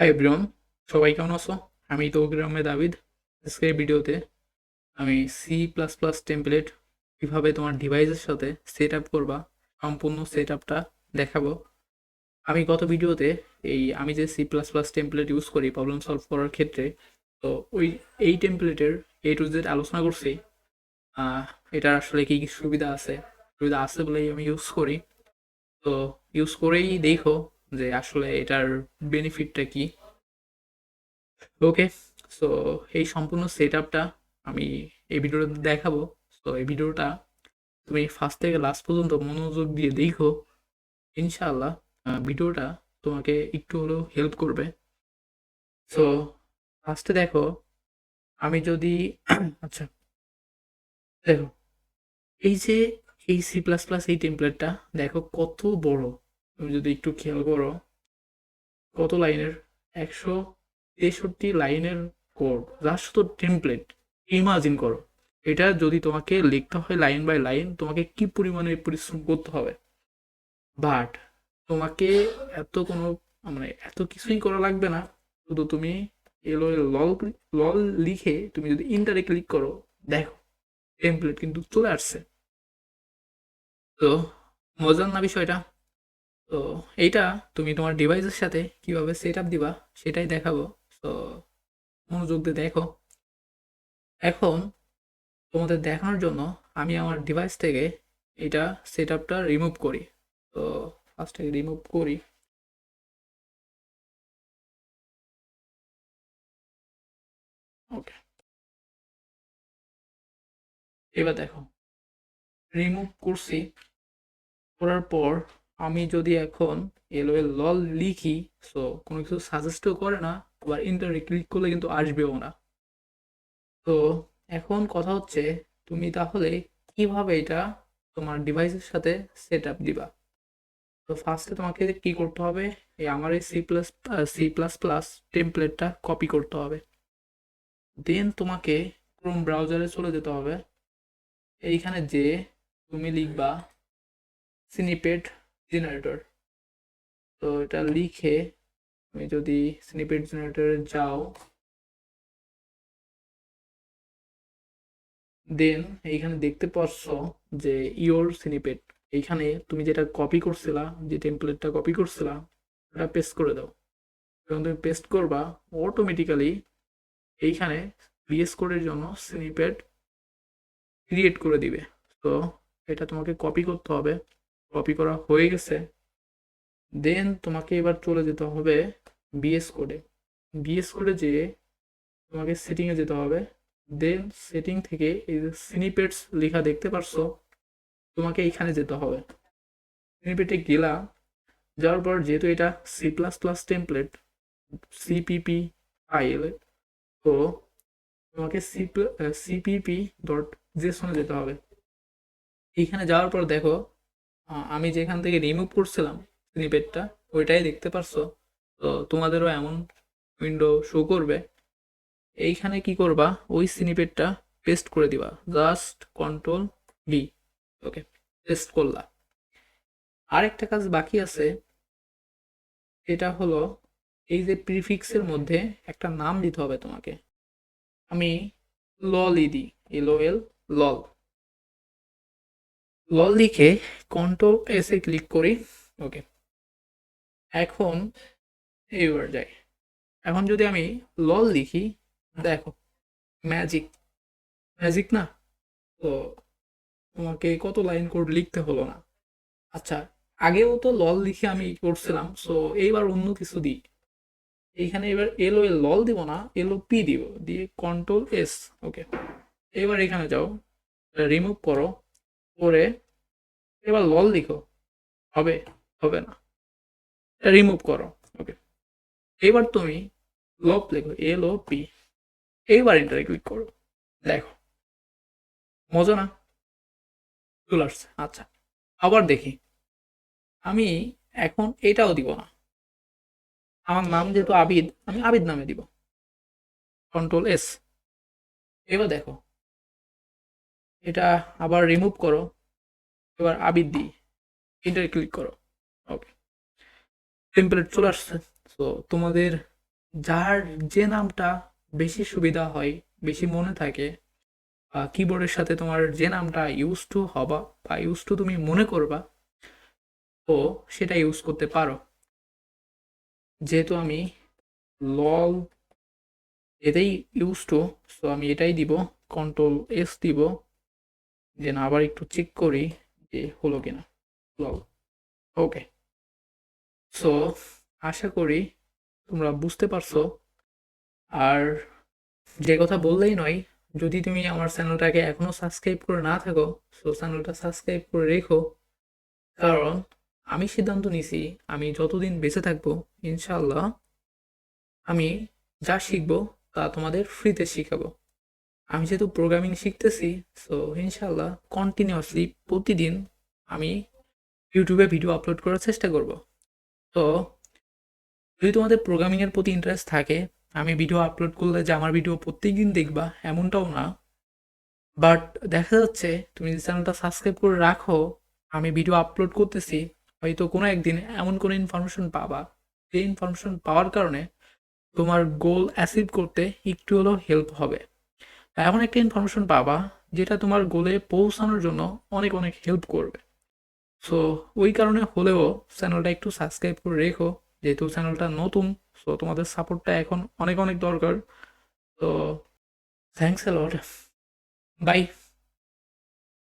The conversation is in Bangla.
হাই এভরিওয়ান সবাই কেমন আছো? আমি তৌকির আহমেদ আবিদ। আজকের ভিডিওতে আমি সি প্লাস প্লাস টেমপ্লেট কীভাবে তোমার ডিভাইসের সাথে সেট আপ করবা, সম্পূর্ণ সেট আপটা দেখাবো। আমি গত ভিডিওতে এই, আমি যে C plus plus template use করি প্রবলেম সলভ করার ক্ষেত্রে, তো ওই, এই টেমপ্লেটের এ টু জেড আলোচনা করছি। এটার আসলে কী কী সুবিধা আছে? সুবিধা আছে বলেই আমি ইউজ করি। তো ইউজ করেই দেখো যে আসলে এটার বেনিফিটটা কি? ওকে সো এই সম্পূর্ণ সেট আপটা আমি এই ভিডিওটা দেখাবো। সো এই ভিডিওটা তুমি ফার্স্ট থেকে লাস্ট পর্যন্ত মনোযোগ দিয়ে দেখো। ইনশাআল্লাহ ভিডিওটা তোমাকে একটু হলেও হেল্প করবে। সো ফার্স্টে দেখো, আমি যদি আচ্ছা দেখো, এই যে এই সি প্লাস প্লাস এই টেমপ্লেটটা দেখো কত বড়। তুমি যদি একটু খেয়াল করো, কত লাইনের? একশো তেষট্টি লাইনের কোড যা শুধু টেমপ্লেট ইমাজিন করো, এটা যদি তোমাকে লিখতে হয় লাইন বাই লাইন তোমাকে কি পরিমাণে পরিশ্রম করতে হবে? বাট তোমাকে এত কোনো মানে এত কিছুই করা লাগবে না। শুধু তুমি এলো লল লল লিখে তুমি যদি ইন্টারে ক্লিক করো, দেখো টেমপ্লেট কিন্তু চলে আসছে। তো, মজার না বিষয়টা? তো এইটা তুমি তোমার ডিভাইসের সাথে কীভাবে সেট আপ দিবা সেটাই দেখাবো। তো মনোযোগ দিয়ে দেখো। এখন তোমাদের দেখানোর জন্য আমি আমার ডিভাইস থেকে এটা সেট আপটা রিমুভ করি। তো ফার্স্ট থেকে রিমুভ করি। ওকে এবার দেখো। রিমুভ করছি, করার পর আমি যদি এখন এলো এল লল লিখি সো কোনো কিছু সাজেস্টও করে না, আবার ইন্টারে ক্লিক করলে কিন্তু আসবেও না। তো এখন কথা হচ্ছে, তুমি তাহলে কীভাবে এটা তোমার ডিভাইসের সাথে সেট আপ দিবা? তো ফার্স্টে তোমাকে কি করতে হবে, এই আমার এই C plus C plus plus টেমপ্লেটটা copy করতে হবে। দেন তোমাকে ক্রোম ব্রাউজারে চলে যেতে হবে। এইখানে যে তুমি লিখবা স্নিপেট জেনারেটর তো এটা লিখে তুমি যদি স্নিপেট জেনারেটরে যাও দেন এইখানে দেখতে পাচ্ছ যে ইওর স্নিপেট এইখানে তুমি যেটা কপি করছিলা যে টেমপ্লেটটা কপি করছিলা ওটা পেস্ট করে দাও। যখন তুমি পেস্ট করবা অটোমেটিক্যালি এইখানে ভিএস কোডের জন্য স্নিপেট ক্রিয়েট করে দিবে। তো এটা তোমাকে কপি করতে হবে। কপি করা হয়ে গেছে দেন তোমাকে এবার চলে যেতে হবে বিএস কোডে বিএস কোডে যেয়ে তোমাকে সেটিংয়ে যেতে হবে দেন সেটিং থেকে এই যে স্নিপেটস লেখা দেখতে পারছ, তোমাকে এইখানে যেতে হবে। স্নিপেটে গেলা যাওয়ার পর যেহেতু এটা C plus plus template CPP file তো তোমাকে সি সিপিপি ডট জেসনে যেতে হবে। এইখানে যাওয়ার পর দেখো আমি যেখান থেকে রিমুভ করছিলাম স্নিপেটটা ওইটাই দেখতে পারছ? তো তোমাদেরও এমন উইন্ডো শো করবে। এইখানে কি করবা? ওই স্নিপেটটা পেস্ট করে দিবা। Just control B okay paste করলা। আরেকটা কাজ বাকি আছে। এটা হলো এই যে প্রিফিক্সের মধ্যে একটা নাম দিতে হবে তোমাকে। আমি ললই দিই এল ও এল লল লল লিখে কন্ট্রোল এস এ ক্লিক করি। ওকে এখন এইবার যাই। এখন যদি আমি লল লিখি, দেখো ম্যাজিক ম্যাজিক না? তো তোমাকে কত লাইন কোড লিখতে হলো না। আচ্ছা আগেও তো লল লিখে আমি করছিলাম সো এইবার অন্য কিছু দিই। এইখানে এবার এলো এল লল দিব না এলো পি দিব, দিয়ে কন্ট্রোল এস ওকে এবার এখানে যাও রিমুভ করো। করে এবার লল লিখো। হবে হবে না। রিমুভ করো। ওকে এবার তুমি লপ লেখো এল ও পি এইবার ইন্টারে ক্লিক করো। দেখো। মজা না? চলে আসছে। আচ্ছা আবার দেখি। আমি এখন এটাও দিব না। আমার নাম যেহেতু আবিদ, আমি আবিদ নামে দিব। কন্ট্রোল এস এবার দেখো। এটা আবার রিমুভ করো। এবার আবিদ দিই। ইন্টারে ক্লিক করো। ওকে টেম্পলেট চলে আসছে। তো তোমাদের যার যে নামটা বেশি সুবিধা হয়, বেশি মনে থাকে কিবোর্ডের সাথে তোমার যে নামটা ইউজ টু হবা, বা ইউজ টু তুমি মনে করবা, তো সেটা ইউজ করতে পারো। যেহেতু আমি লল এটাই ইউজ টু সো আমি এটাই দিব কন্ট্রোল এস দিব। দেন আবার একটু চেক করি যে হলো কিনা। ওকে সো আশা করি তোমরা বুঝতে পারছ। আর যে কথা বললেই নয়, যদি তুমি আমার চ্যানেলটাকে এখনও সাবস্ক্রাইব করে না থাকো সো চ্যানেলটা সাবস্ক্রাইব করে রেখো। কারণ আমি সিদ্ধান্ত নিছি, আমি যতদিন বেঁচে থাকব ইনশাল্লাহ আমি যা শিখব তা তোমাদের ফ্রিতে শিখাবো। আমি যেহেতু প্রোগ্রামিং শিখতেছি সো ইনশাল্লাহ কন্টিনিউয়াসলি প্রতিদিন আমি ইউটিউবে ভিডিও আপলোড করার চেষ্টা করব। তো যদি তোমাদের প্রোগ্রামিংয়ের প্রতি ইন্টারেস্ট থাকে, আমি ভিডিও আপলোড করলে যে আমার ভিডিও প্রত্যেকদিন দেখবা এমনটাও না। বাট দেখা যাচ্ছে তুমি যদি চ্যানেলটা সাবস্ক্রাইব করে রাখো, আমি ভিডিও আপলোড করতেছি, হয়তো কোনো একদিন এমন কোনো ইনফরমেশন পাবা। যে ইনফরমেশন পাওয়ার কারণে তোমার গোল অ্যাচিভ করতে একটু হলেও হেল্প হবে। এমন একটা ইনফরমেশন পাবা যেটা তোমার গোলে পৌঁছানোর জন্য অনেক অনেক হেল্প করবে। সো ওই কারণে হলেও চ্যানেলটা একটু সাবস্ক্রাইব করে রেখো, যেহেতু চ্যানেলটা নতুন সো তোমাদের সাপোর্টটা এখন অনেক অনেক দরকার। তো থ্যাংকস অ্যালট বাই